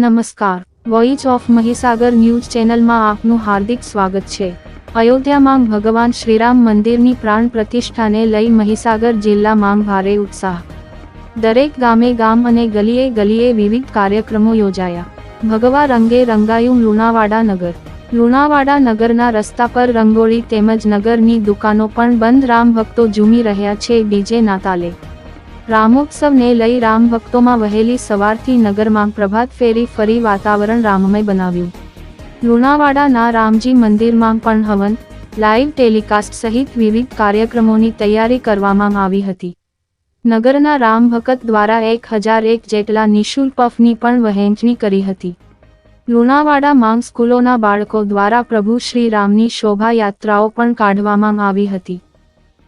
નમસ્કાર. Voice of Mahisagar news ચેનલમાં આપનું હાર્દિક સ્વાગત છે. અયોધ્યામાં ભગવાન શ્રીરામ મંદિરની પ્રાણ પ્રતિષ્ઠાને લઈ મહીસાગર જિલ્લામાં ભારે ઉત્સાહ. દરેક ગામે ગામ અને ગલીએ ગલીએ વિવિધ કાર્યક્રમો યોજાયા. ભગવા રંગે રંગાયું લુણાવાડા નગર. લુણાવાડા નગરના રસ્તા પર રંગોળી તેમજ નગરની દુકાનો પણ બંધ. રામ ભક્તો ઝૂમી રહ્યા છે ડીજે નાતાલે. રામોત્સવને લઈ રામ ભક્તોમાં વહેલી સવારથી નગરમાં પ્રભાત ફેરી ફરી વાતાવરણ રામમય બનાવ્યું. લુણાવાડાના રામજી મંદિરમાં પણ હવન, લાઈવ ટેલિકાસ્ટ સહિત વિવિધ કાર્યક્રમોની તૈયારી કરવામાં આવી હતી. નગરના રામ ભક્ત દ્વારા એક હજાર એક જેટલા નિઃશુલ્ક પફની પણ વહેંચણી કરી હતી. લુણાવાડા માંગ સ્કૂલોના બાળકો દ્વારા પ્રભુ શ્રી રામની શોભાયાત્રાઓ પણ કાઢવામાં આવી હતી.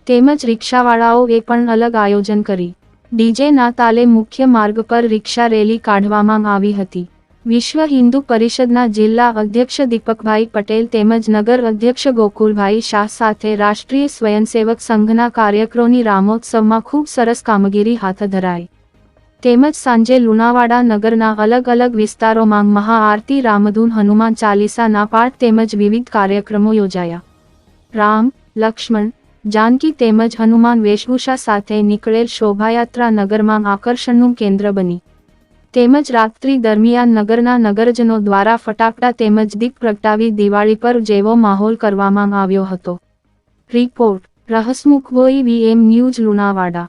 તેમજ રિક્ષાવાળાઓએ પણ અલગ આયોજન કરી. ડીજેના તાલે મુખ્ય માર્ગ પર રિક્ષા રેલી કાઢવામાં આવી હતી. વિશ્વ હિન્દુ પરિષદના જિલ્લા અધ્યક્ષ દીપકભાઈ પટેલ તેમજ નગર અધ્યક્ષ ગોકુલભાઈ શાહ સાથે રાષ્ટ્રીય સ્વયંસેવક સંઘના કાર્યકરોની રામોત્સવમાં ખૂબ સરસ કામગીરી હાથ ધરાઈ. તેમજ સાંજે લુણાવાડા નગરના અલગ અલગ વિસ્તારોમાં મહાઆરતી, રામધૂન, હનુમાન ચાલીસાના પાઠ તેમજ વિવિધ કાર્યક્રમો યોજાયા. રામ, લક્ષ્મણ જાનકી તેમજ હનુમાન વેશભૂષા સાથે નીકળેલ શોભાયાત્રા નગરમાં આકર્ષણનું કેન્દ્ર બની. તેમજ રાત્રિ દરમિયાન નગરના નગરજનો દ્વારા ફટાકડા તેમજ દીપ પ્રગટાવી દિવાળી પર જેવો માહોલ કરવામાં આવ્યો હતો. રિપોર્ટ રહસમુખ વીએમ ન્યૂઝ લુણાવાડા.